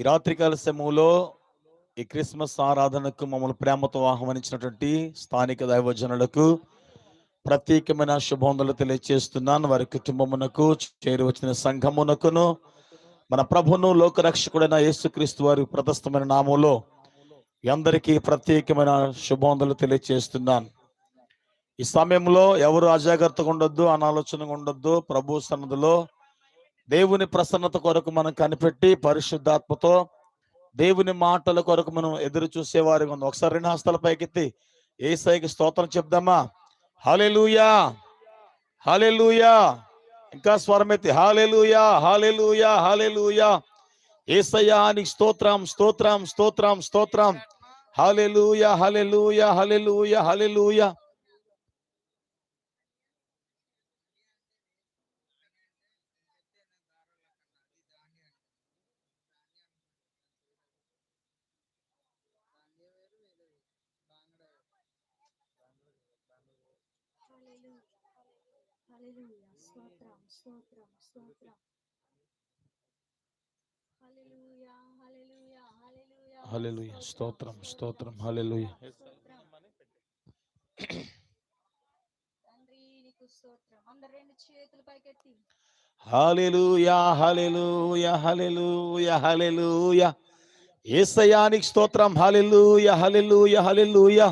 ఈ రాత్రికాల సమయంలో ఈ క్రిస్మస్ ఆరాధనకు మమ్మల్ని ప్రేమతో ఆహ్వానించినటువంటి స్థానిక దైవజనులకు ప్రత్యేకమైన శుభవందలు తెలియజేస్తున్నాను వారి కుటుంబమునకు చేరి వచ్చిన సంఘమునకును మన ప్రభును లోకరక్షకుడైన యేసుక్రీస్తు వారి ప్రదస్తమైన నామంలో అందరికీ ప్రత్యేకమైన శుభవందలు తెలియజేస్తున్నాను ఈ సమయంలో ఎవరు అజాగ్రత్తగా ఉండొద్దు అనాలోచనగా ఉండొద్దు ప్రభు సన్నదిలో దేవుని ప్రసన్నత కొరకు మనం కనిపెట్టి పరిశుద్ధాత్మతో దేవుని మాటల కొరకు మనం ఎదురు చూసేవారిగా ఉంది ఒకసారి రెండు హస్తాల పైకెత్తి ఏసైకి స్తోత్రం చెప్దామా? హాలెలూయా హాలెలూయా ఇంకా స్వరం ఎత్తి హాలెలూయా హాలెలూయా హాలెలూయా ఏసయ్యా నీకు స్తోత్రం స్తోత్రం స్తోత్రం స్తోత్రం. Hallelujah hallelujah hallelujah hallelujah hallelujah స్తోత్రం స్తోత్రం స్తోత్రం. హల్లెలూయా స్తోత్రం స్తోత్రం హల్లెలూయా తండ్రి నీకు స్తోత్రం. అందరు రెండు చేతులు పైకెత్తి. హల్లెలూయా హల్లెలూయా హల్లెలూయా హల్లెలూయా యేసయ్యానికి స్తోత్రం. హల్లెలూయా హల్లెలూయా హల్లెలూయా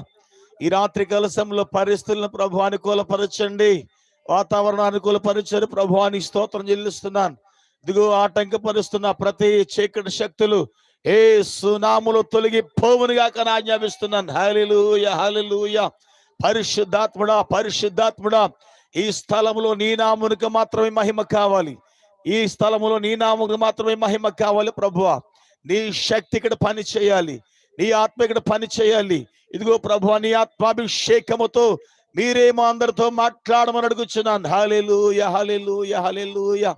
ఈ రాత్రి కలశంలో పరిస్థితులను ప్రభు అనుకూలపరచండి. వాతావరణం అనుకూలపరచండి. ప్రభువానికి స్తోత్రం చెల్లిస్తున్నాను. దిగువ ఆటంకపరుస్తున్న ప్రతి చీకటి శక్తులు ఏ సునాములు తొలగి పోవునుగా ఆజ్ఞాపిస్తున్నాను. హల్లెలూయా హలిలూయ పరిశుద్ధాత్ముడా పరిశుద్ధాత్ముడా ఈ స్థలములో నీ నామునికి మాత్రమే మహిమ కావాలి. ఈ స్థలములో నీ నామునికి మాత్రమే మహిమ కావాలి ప్రభువ. నీ శక్తి ఇక్కడ పని చేయాలి నీ ఆత్మ ఇక్కడ పని చేయాలి ఇదిగో ప్రభు అని ఆత్మాభిషేకముతో మీరే మా అందరితో మాట్లాడమని అడుగుచున్నాను. హాలెలూయ హాలెలూయ హాలెలూయ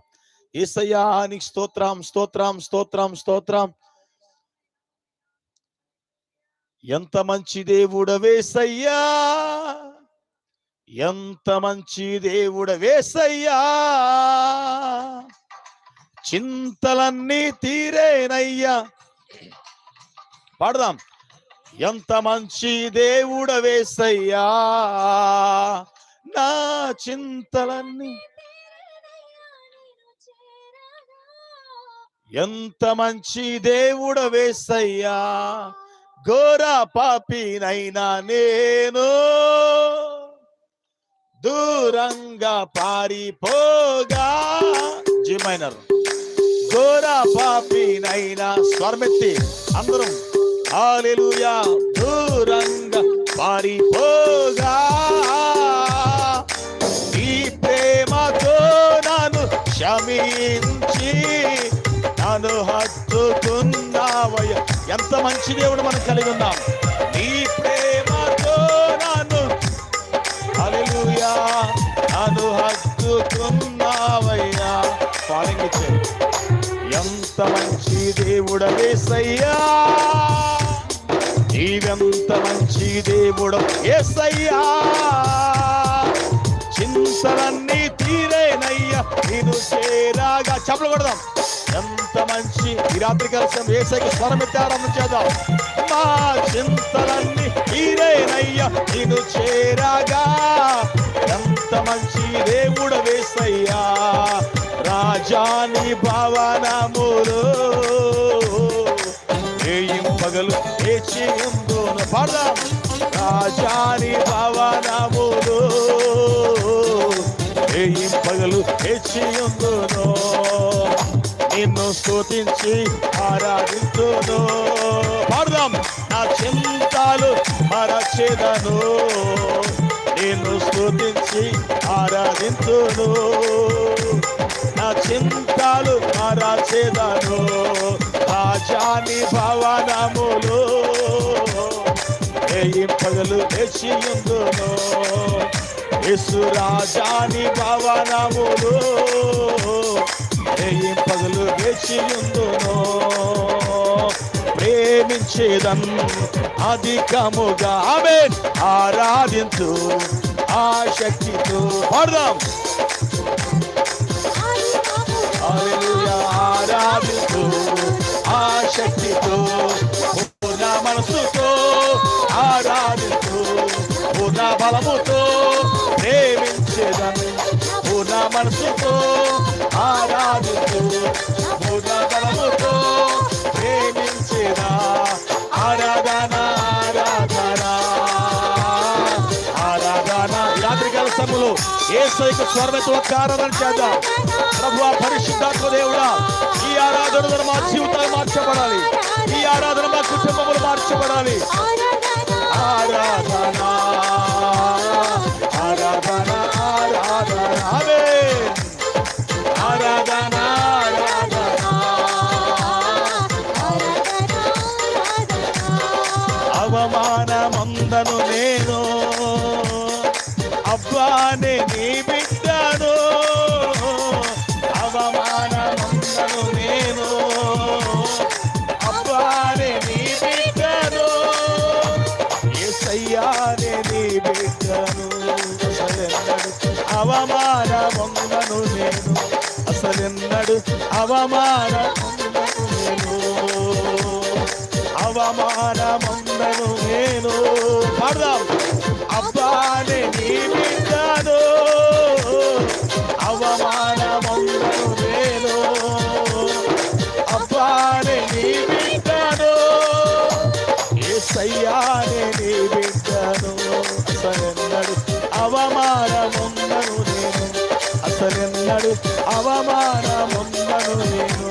ఏసయ్యా నీకు స్తోత్రం స్తోత్రం స్తోత్రం స్తోత్రం. ఎంత మంచి దేవుడవేసయ్యా ఎంత మంచి దేవుడవేసయ్యా చింతలన్నీ తీరేనయ్యా. పాడదాం. ఎంత మంచి దేవుడవేసయ్యా నా చింతలన్నీ ఎంత మంచి దేవుడవేసయ్యా ఘోర పాపినైనా నేను దూరంగా పారిపోగా. జిమైనర్ ఘోర పాపినైనా స్వర్మెత్తి అందరం హాలెలూయా దూరంగా పారిపోగా. ఈ ప్రేమతో నన్ను క్షమించి నన్ను హత్తుకున్నావయ్య. ఎంత మంచి దేవుడు మనం కలిగి ఉన్నాం. నీ ప్రేమతో నన్ను అలెలుయా నన్ను హత్తుకున్నావయ్యా. ఫాలింగ్ ఎంత మంచి దేవుడవేసయ్యా నీవెంత మంచి దేవుడు? ఏసయ్యా! చింతలన్నీ తీరేనయ్యా నేను చేరాగా. చెప్పలు కొడదాం. ఎంత మంచి ఈ రాత్రి కలిసి ఏసైకి స్వరం ఎత్తారమ్మ చేద్దాం. మా చింతలన్నీ తీరేనయ్యా నేను చేరాగా. ఎంత మంచి దేవుడు వేసయ్యా రాజాని భవనములు పగలు ఏచి పాడదాం రాజాని భవనములు. పగలు హెచ్చియుందును నిన్ను స్తుతించి ఆరాధించును. పాడదాం. నా చింతాలు మరచిదను నిన్ను స్తుతించి ఆరాధించును. నా చింతాలు మరచిదను రాజాని భవనములు. పగలు వేసియుందును యేసు రాజాని భవనములు. ఏం పగలు వేసియుందును ప్రేమించేదన్ అధికముగా. ఆమె ఆరాధించు ఆ శక్తితో పాడదాం ఆరాధించు ఆ శక్తితో పూర్ణ మనసుతో ఆరాధిస్తూ పూర్ణ బలముతో ప్రేమించేదని పూర్ణ మనసుతో ఆరాధిస్తూ పూర్ణ బలముతో ప్రేమించేదా? ఆరాధన ఆరాధన. ఆరాధన. రాత్రికాల సమయంలో ఏ సైక స్వర్ణతో ఒక్క ఆరాధన చేద్దాం. ప్రభు పరిశుద్ధాత్మ దేవుడా ఈ ఆరాధన మా జీవితాలు మార్చబడాలి. ఈ ఆరాధన మా కుటుంబములు మార్చబడాలి. ఆరాధన అసలెన్నడు అవమానమందను నేను అవమానమందను నేను. పాడదాం. అబ్బానే నీ బిడ్డను. అవమానమందను నేను. అబ్బానే నీ బిడ్డను. ఏసయ్యానే నీ బిడ్డను. అసలెన్నడు అవమానముందను అసలెన్నడు అవమానముందను నేను.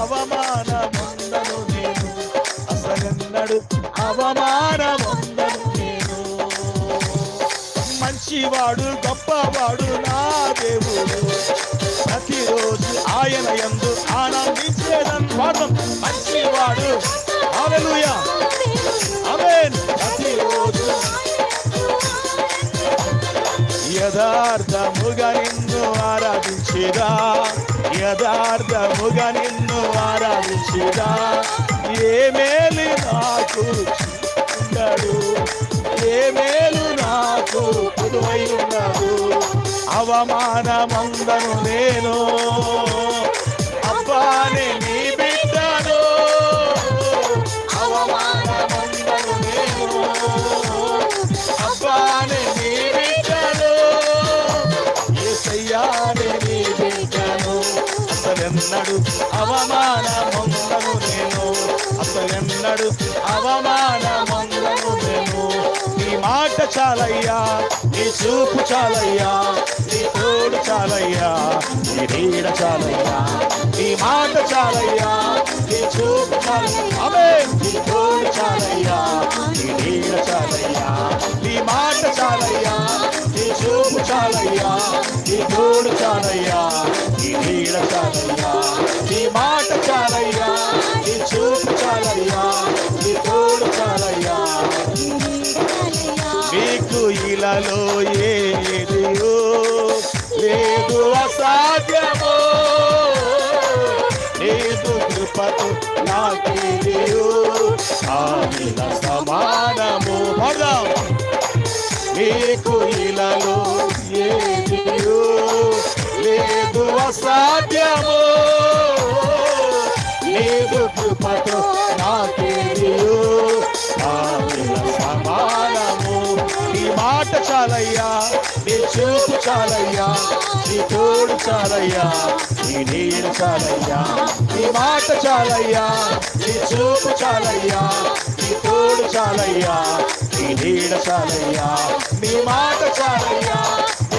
అవమానముందను నేను. అసలెన్నడు అవమానముందను నేను. మంచివాడు గొప్పవాడు నా దేవుడు. ప్రతిరోజు ఆయన ఎందు ఆనందించేదన్ వాదం మంచివాడు. హల్లెలూయా ఆమేన్ ప్రతిరోజు యథార్థముగా నిన్ను ఆరాధించిరా. యథార్థముగా నిన్ను ఆరాధించిరా. ఏ మేలు నాకు ఉన్నాడు ఏ మేలు నాకు పొదువై ఉన్నాడు అవమానమందను నేను. అబ్బానే నీ అసలెన్నడు అవమానమందను నేను. అసలెన్నడు అవమానమందను నేను. నీ మాట చాలయ్యా నీ చూపు చాలయ్యా నీ తోడు చాలయ్యా నీ నీడ చాలయ్యా. నీ మాట చాలయ్యా నీ చూపు చాలయ్యా. అవే నీ తోడు చాలయ్యా నీ నీడ చాలయ్యా. నీ మాట చాలయ్యా. చాలయ్యా నీ తోడు చాలయ్యా నీ నీడ చాలయ్యా నీ మాట చాలయ్యా నీ చూపు చాలయ్యా నీ తోడు చాలయ్యా. మీకు ఇలాలో ఏదియో లేదు అసాధ్యమో లేదు కృపతో నాకేదియో ఆమె సమానము పడదాం మీకు అసాధ్యము లేదు కృపతో నాకేదియో ఆమెల సమానము. నీ మాట చాలయ్యా నీ చూపు చాలయ్యా నీ తోడు చాలయ్యా నీ నీరు చాలయ్యా. నీ మాట చాలయ్యా నీ చూపు చాలయ్యా నీ తోడు చాలయ్యా నీ నీడ చాలయ్యా. నీ మాట చాలయ్యా.